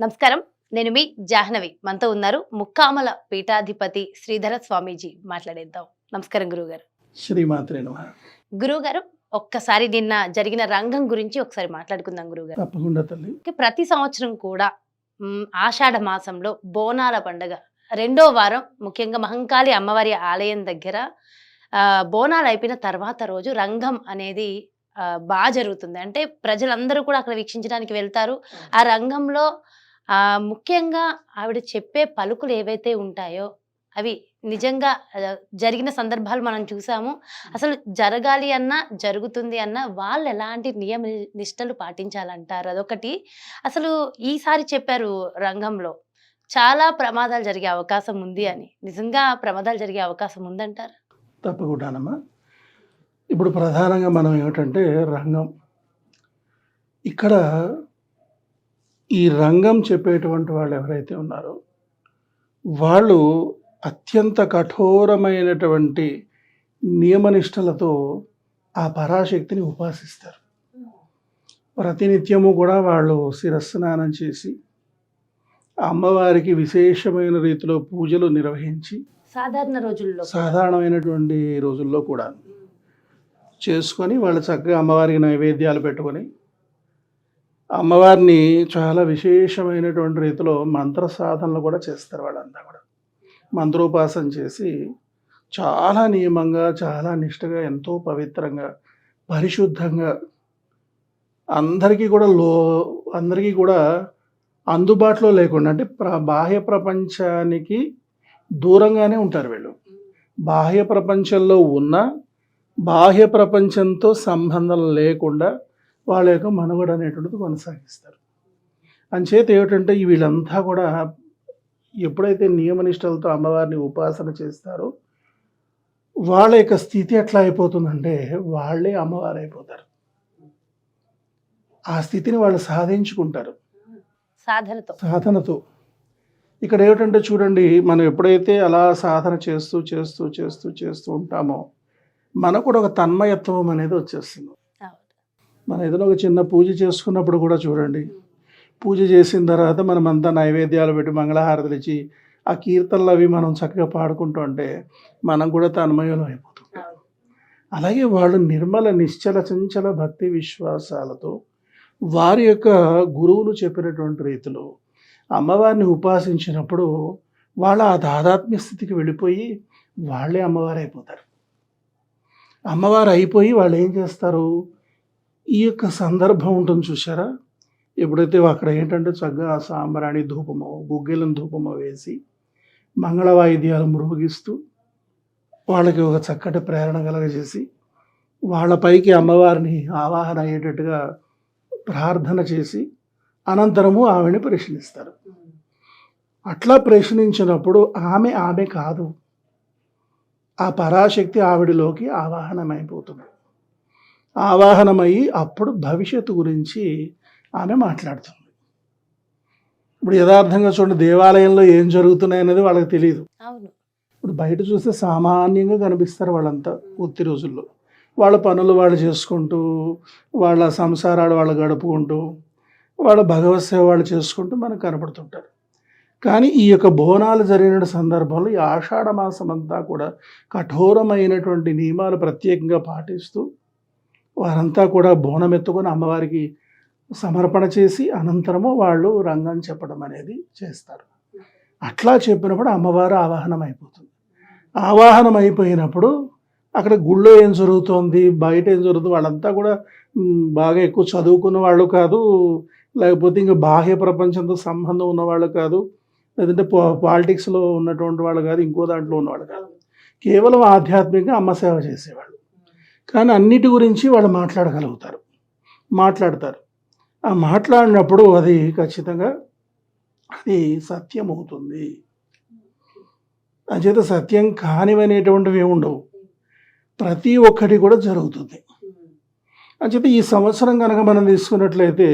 నమస్కారం. నేను మీ జాహ్నవి. మనతో ఉన్నారు ముక్కామల పీఠాధిపతి శ్రీధర స్వామీజీ. మాట్లాడేద్దాం. నమస్కారం గురుగారు శ్రీమాత్రే నమ. గురుగారు ఒక్కసారి నిన్న జరిగిన రంగం గురించి ఒకసారి మాట్లాడుకుందాం తప్పకుండా తల్లి. ఓకే, ప్రతి సంవత్సరం కూడా ఆషాఢ మాసంలో బోనాల పండుగ. రెండో వారం ముఖ్యంగా మహంకాళి అమ్మవారి ఆలయం దగ్గర ఆ, బోనాలు అయిపోయిన తర్వాత రోజు రంగం అనేది ఆ, బాగా జరుగుతుంది. అంటే ప్రజలందరూ కూడా అక్కడ వీక్షించడానికి వెళ్తారు. ఆ రంగంలో ముఖ్యంగా ఆవిడ చెప్పే పలుకులు ఏవైతే ఉంటాయో అవి నిజంగా జరిగిన సందర్భాలు మనం చూసాము. అసలు జరగాలి అన్నా జరుగుతుంది అన్నా వాళ్ళు ఎలాంటి నియమ నిష్టలు పాటించాలంటారు? అదొకటి. అసలు ఈసారి చెప్పారు రంగంలో చాలా ప్రమాదాలు జరిగే అవకాశం ఉంది అని. నిజంగా ప్రమాదాలు జరిగే అవకాశం ఉందంటారు? తప్పకుండానమ్మా. ఇప్పుడు ప్రధానంగా మనం ఏమిటంటే రంగం. ఇక్కడ ఈ రంగం చెప్పేటువంటి వాళ్ళు ఎవరైతే ఉన్నారో వాళ్ళు అత్యంత కఠోరమైనటువంటి నియమనిష్టలతో ఆ పరాశక్తిని ఉపాసిస్తారు. ప్రతినిత్యము కూడా వాళ్ళు శిరస్నానం చేసి అమ్మవారికి విశేషమైన రీతిలో పూజలు నిర్వహించి సాధారణ రోజుల్లో. సాధారణమైనటువంటి రోజుల్లో కూడా చేసుకొని వాళ్ళు చక్కగా అమ్మవారికి నైవేద్యాలు పెట్టుకొని అమ్మవారిని చాలా విశేషమైనటువంటి రీతిలో మంత్ర సాధనలు కూడా చేస్తారు వాళ్ళంతా కూడా. మంత్రోపాసన చేసి చాలా నియమంగా చాలా నిష్టగా ఎంతో పవిత్రంగా పరిశుద్ధంగా అందరికీ కూడా లో అందరికీ కూడా అందుబాటులో లేకుండా అంటే ప్ర బాహ్య ప్రపంచానికి దూరంగానే ఉంటారు వీళ్ళు. బాహ్య ప్రపంచంలో ఉన్న బాహ్య ప్రపంచంతో సంబంధం లేకుండా వాళ్ళ యొక్క మనుగడ అనేటువంటిది కొనసాగిస్తారు. అంచేత ఏమిటంటే వీళ్ళంతా కూడా ఎప్పుడైతే నియమనిష్టలతో అమ్మవారిని ఉపాసన చేస్తారో వాళ్ళ యొక్క స్థితి ఎట్లా అయిపోతుందంటే వాళ్ళే అమ్మవారు అయిపోతారు ఆ స్థితిని వాళ్ళు సాధించుకుంటారు. సాధనతో. సాధనతో. ఇక్కడ ఏమిటంటే చూడండి మనం ఎప్పుడైతే అలా సాధన చేస్తూ చేస్తూ చేస్తూ చేస్తూ ఉంటామో మనకు కూడా ఒక తన్మయత్వం అనేది వచ్చేస్తుంది. మనం ఏదైనా ఒక చిన్న పూజ చేసుకున్నప్పుడు కూడా చూడండి. పూజ చేసిన తర్వాత మనం అంతా నైవేద్యాలు పెట్టి మంగళహారతులు ఇచ్చి ఆ కీర్తనలు అవి మనం చక్కగా పాడుకుంటూ ఉంటే మనం కూడా తన్మయం అయిపోతాం. అలాగే వాళ్ళు నిర్మల నిశ్చల చంచల భక్తి విశ్వాసాలతో వారి యొక్క గురువులు చెప్పినటువంటి రీతిలో అమ్మవారిని ఉపాసించినప్పుడు వాళ్ళ ఆ దాదాత్మ్య స్థితికి వెళ్ళిపోయి వాళ్ళే అమ్మవారు అయిపోతారు అమ్మవారు అయిపోయి వాళ్ళు ఏం చేస్తారు? ఈ యొక్క సందర్భం ఉంటుంది చూసారా ఎప్పుడైతే అక్కడ ఏంటంటే చక్కగా సాంబ్రాణి ధూపమో గుగ్గిలం ధూపమో వేసి మంగళ వాయిద్యాలు మృగిస్తూ వాళ్ళకి ఒక చక్కటి ప్రేరణ కలగజేసి వాళ్ళపైకి అమ్మవారిని ఆవాహన అయ్యేటట్టుగా ప్రార్థన చేసి అనంతరము ఆమెని ప్రశ్నిస్తారు. అట్లా ప్రశ్నించినప్పుడు ఆమె ఆమె కాదు. ఆ పరాశక్తి ఆవిడలోకి ఆవాహనమైపోతుంది. ఆవాహనమయ్యి అప్పుడు భవిష్యత్తు గురించి ఆమె మాట్లాడుతుంది. ఇప్పుడు యథార్థంగా చూడండి దేవాలయంలో ఏం జరుగుతున్నాయి అనేది వాళ్ళకి తెలియదు అవును. ఇప్పుడు బయట చూస్తే సామాన్యంగా కనిపిస్తారు వాళ్ళంతా ఉత్తి రోజుల్లో. వాళ్ళ పనులు వాళ్ళు చేసుకుంటూ వాళ్ళ సంసారాలు వాళ్ళు గడుపుకుంటూ వాళ్ళ భగవత్ సేవ వాళ్ళు చేసుకుంటూ మనకు కనపడుతుంటారు. కానీ ఈ యొక్క బోనాలు జరిగిన సందర్భంలో ఈ ఆషాఢ మాసం అంతా కూడా కఠోరమైనటువంటి నియమాలు ప్రత్యేకంగా పాటిస్తూ వారంతా కూడా బోనం ఎత్తుకొని అమ్మవారికి సమర్పణ చేసి అనంతరము వాళ్ళు రంగం చెప్పడం అనేది చేస్తారు. అట్లా చెప్పినప్పుడు అమ్మవారు ఆవాహనం అయిపోతుంది. ఆవాహనం అయిపోయినప్పుడు అక్కడ గుళ్ళో ఏం జరుగుతోంది బయట ఏం జరుగుతుంది వాళ్ళంతా కూడా బాగా ఎక్కువ చదువుకున్న వాళ్ళు కాదు లేకపోతే ఇంకా బాహ్య ప్రపంచంతో సంబంధం ఉన్నవాళ్ళు కాదు లేదంటే పాలిటిక్స్లో ఉన్నటువంటి వాళ్ళు కాదు ఇంకో దాంట్లో ఉన్నవాళ్ళు కాదు. కేవలం ఆధ్యాత్మికంగా అమ్మ సేవ చేసేవాళ్ళు. కానీ అన్నిటి గురించి వాళ్ళు మాట్లాడగలుగుతారు. మాట్లాడతారు. ఆ మాట్లాడినప్పుడు అది ఖచ్చితంగా అది సత్యం అవుతుంది అంచేత సత్యం కానివనేటువంటివి ఉండవు. ప్రతి ఒక్కటి కూడా జరుగుతుంది. అంచేత ఈ సంవత్సరం కనుక మనం తీసుకున్నట్లయితే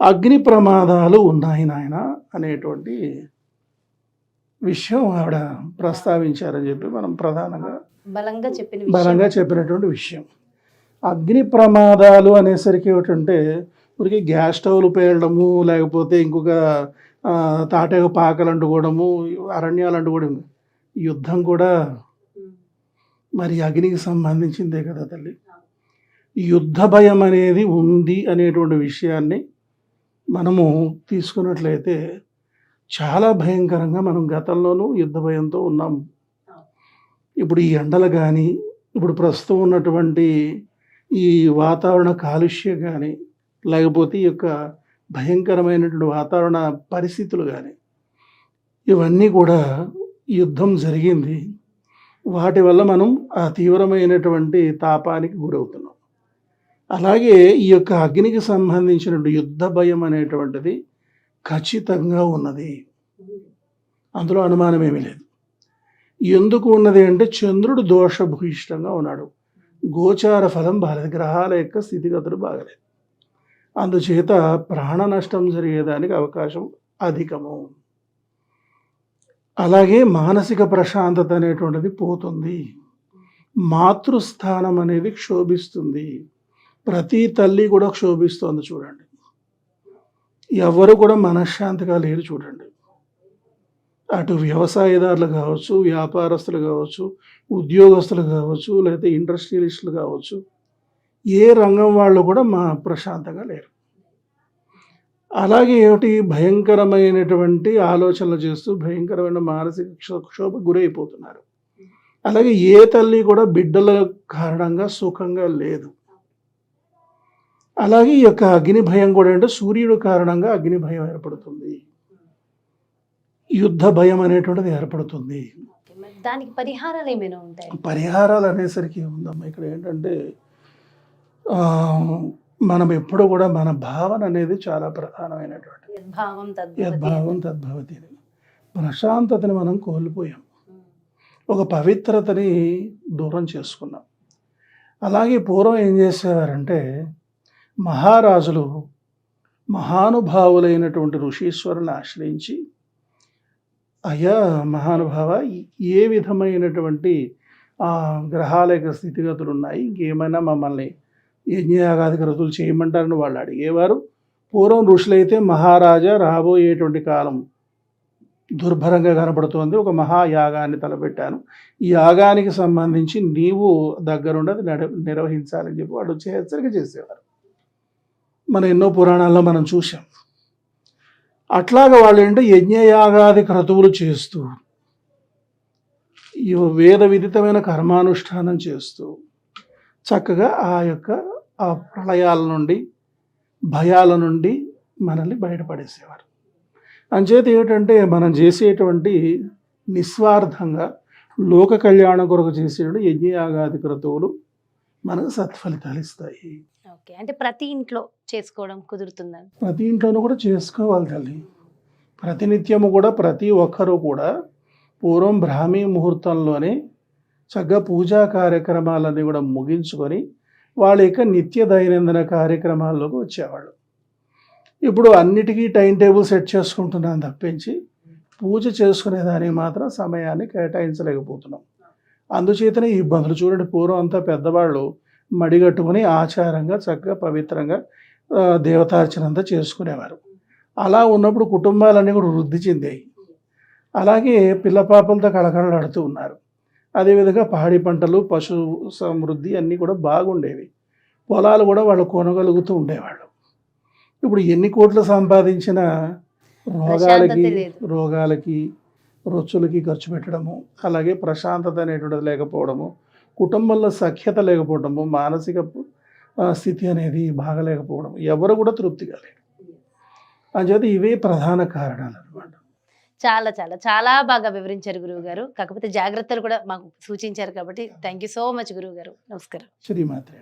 అగ్ని ప్రమాదాలు ఉన్నాయి నాయన అనేటువంటి విషయం ఆవిడ ప్రస్తావించారని చెప్పి మనం ప్రధానంగా బలంగా చెప్పిన బలంగా చెప్పినటువంటి విషయం. అగ్ని ప్రమాదాలు అనేసరికి ఏమిటంటే ఊరికి గ్యాస్ స్టవ్లు పేలడము లేకపోతే ఇంకొక తాటేగ పాకలు అంటుకోవడము అరణ్యాలు అంటుకోవడం యుద్ధం కూడా మరి అగ్నికి సంబంధించిందే కదా తల్లి. యుద్ధ భయం అనేది ఉంది అనేటువంటి విషయాన్ని మనము తీసుకున్నట్లయితే చాలా భయంకరంగా మనం గతంలోనూ యుద్ధ భయంతో ఉన్నాం. ఇప్పుడు ఈ ఎండలు కానీ ఇప్పుడు ప్రస్తుతం ఉన్నటువంటి ఈ వాతావరణ కాలుష్యం కానీ లేకపోతే ఈ యొక్క భయంకరమైనటువంటి వాతావరణ పరిస్థితులు కానీ ఇవన్నీ కూడా యుద్ధం జరిగింది. వాటి వల్ల మనం ఆ తీవ్రమైనటువంటి తాపానికి గురవుతున్నాం. అలాగే ఈ యొక్క అగ్నికి సంబంధించినటువంటి యుద్ధ భయం అనేటువంటిది ఖచ్చితంగా ఉన్నది. అందులో అనుమానం ఏమీ లేదు. ఎందుకు ఉన్నది అంటే చంద్రుడు దోషభూయిష్టంగా ఉన్నాడు. గోచార ఫలం భారత గ్రహాల యొక్క స్థితిగతులు బాగలేదు. అందుచేత ప్రాణ నష్టం జరిగేదానికి అవకాశం అధికము. అలాగే మానసిక ప్రశాంతత అనేటువంటిది పోతుంది. మాతృస్థానం అనేది క్షోభిస్తుంది. ప్రతి తల్లి కూడా క్షోభిస్తోంది చూడండి. ఎవరు కూడా మనశ్శాంతిగా లేరు చూడండి. అటు వ్యవసాయదారులు కావచ్చు వ్యాపారస్తులు కావచ్చు ఉద్యోగస్తులు కావచ్చు లేకపోతే ఇండస్ట్రియలిస్టులు కావచ్చు ఏ రంగం వాళ్ళు కూడా మా ప్రశాంతంగా లేరు. అలాగే ఏమిటి? భయంకరమైనటువంటి ఆలోచనలు చేస్తూ భయంకరమైన మానసిక క్షో- క్షోభ గురైపోతున్నారు. అలాగే ఏ తల్లి కూడా బిడ్డల కారణంగా సుఖంగా లేదు. అలాగే ఈ యొక్క అగ్ని భయం కూడా అంటే సూర్యుడు కారణంగా అగ్ని భయం ఏర్పడుతుంది. యుద్ధ భయం అనేటువంటిది ఏర్పడుతుంది. దానికి పరిహారాలు ఏమైనా ఉంటాయి? పరిహారాలు అనేసరికి ఉందమ్మా ఇక్కడ ఏంటంటే మనం ఎప్పుడు కూడా మన భావన అనేది చాలా ప్రధానమైనటువంటి భావం యద్భావం తద్భవతి. ప్రశాంతతని మనం కోల్పోయాం. ఒక పవిత్రతని దూరం చేసుకున్నాం. అలాగే పూర్వం ఏం చేసేవారంటే మహారాజులు మహానుభావులైనటువంటి ఋషీశ్వరుని ఆశ్రయించి అయ్యా మహానుభావ ఏ విధమైనటువంటి గ్రహాల యొక్క స్థితిగతులు ఉన్నాయి ఇంకేమైనా మమ్మల్ని యజ్ఞయాగాది రతులు చేయమంటారని వాళ్ళు అడిగేవారు. పూర్వం ఋషులైతే మహారాజా రాబోయేటువంటి కాలం దుర్భరంగా కనబడుతోంది. ఒక మహాయాగాన్ని తలపెట్టాను. ఈ యాగానికి సంబంధించి నీవు దగ్గరుండి అది నడ నిర్వహించాలని చెప్పి వాడు వచ్చి హెచ్చరిక చేసేవారు. మనం ఎన్నో పురాణాల్లో మనం చూసాం అట్లాగ వాళ్ళు ఏంటో యజ్ఞయాగాది క్రతువులు చేస్తూ ఈ వేద విదితమైన కర్మానుష్ఠానం చేస్తూ చక్కగా ఆ యొక్క ఆ ప్రళయాల నుండి భయాల నుండి మనల్ని బయటపడేసేవారు. అంచేత ఏమిటంటే మనం చేసేటువంటి నిస్వార్థంగా లోక కళ్యాణం కొరకు చేసేటువంటి యజ్ఞయాగాది క్రతువులు మనకు సత్ఫలితాలు ఇస్తాయి. ఓకే. అంటే ప్రతి ఇంట్లో చేసుకోవడం కుదురుతుందని ప్రతి ఇంట్లోనూ కూడా చేసుకోవాలి తల్లి. ప్రతినిత్యము కూడా ప్రతి ఒక్కరూ కూడా పూర్వం బ్రాహ్మీ ముహూర్తంలోనే చక్కగా పూజా కార్యక్రమాలన్నీ కూడా ముగించుకొని వాళ్ళ యొక్క నిత్య దైనందిన కార్యక్రమాల్లోకి వచ్చేవాళ్ళు. ఇప్పుడు అన్నిటికీ టైం టేబుల్ సెట్ చేసుకుంటున్నాను తప్పించి పూజ చేసుకునే దానికి మాత్రం సమయాన్ని కేటాయించలేకపోతున్నాం. అందుచేతనే ఈ ఇబ్బందులు చూడండి పూర్వం అంతా పెద్దవాళ్ళు మడిగట్టుకుని ఆచారంగా చక్కగా పవిత్రంగా ఆ, దేవతార్చన అంతా చేసుకునేవారు. అలా ఉన్నప్పుడు కుటుంబాలన్నీ కూడా వృద్ధి చెందాయి. అలాగే పిల్ల పాపలతో కళకళలాడుతూ ఉన్నారు. అదేవిధంగా పాడి పంటలు పశు సమృద్ధి అన్నీ కూడా బాగుండేవి. పొలాలు కూడా వాళ్ళు కొనగలుగుతూ ఉండేవాళ్ళు. ఇప్పుడు ఎన్ని కోట్లు సంపాదించిన రోగాలకి. రోగాలకి రొచ్చులకి ఖర్చు పెట్టడము అలాగే ప్రశాంతత అనేటువంటిది లేకపోవడము కుటుంబంలో సఖ్యత లేకపోవడము మానసిక స్థితి అనేది బాగలేకపోవడం ఎవరు కూడా తృప్తిగా లేరు అంచేత ఇవే ప్రధాన కారణాలు అనమాట చాలా చాలా చాలా బాగా వివరించారు గురువు గారు కాకపోతే జాగ్రత్తలు కూడా మాకు సూచించారు కాబట్టి థ్యాంక్ యూ సో మచ్ గురువు గారు నమస్కారం. శ్రీమాత్రే.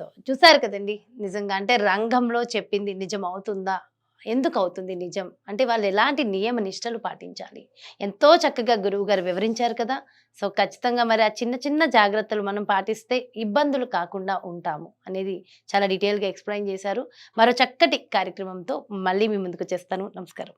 సో చూసారు కదండి నిజంగా అంటే రంగంలో చెప్పింది నిజం అవుతుందా ఎందుకు అవుతుంది నిజం? అంటే వాళ్ళు ఎలాంటి నియమ నిష్టలు పాటించాలి? ఎంతో చక్కగా గురువు గారు వివరించారు కదా! సో ఖచ్చితంగా మరి ఆ చిన్న చిన్న జాగ్రత్తలు మనం పాటిస్తే ఇబ్బందులు కాకుండా ఉంటాము అనేది చాలా డీటెయిల్గా ఎక్స్ప్లెయిన్ చేశారు. మరో చక్కటి కార్యక్రమంతో మళ్ళీ మీ ముందుకు చేస్తాను. నమస్కారం.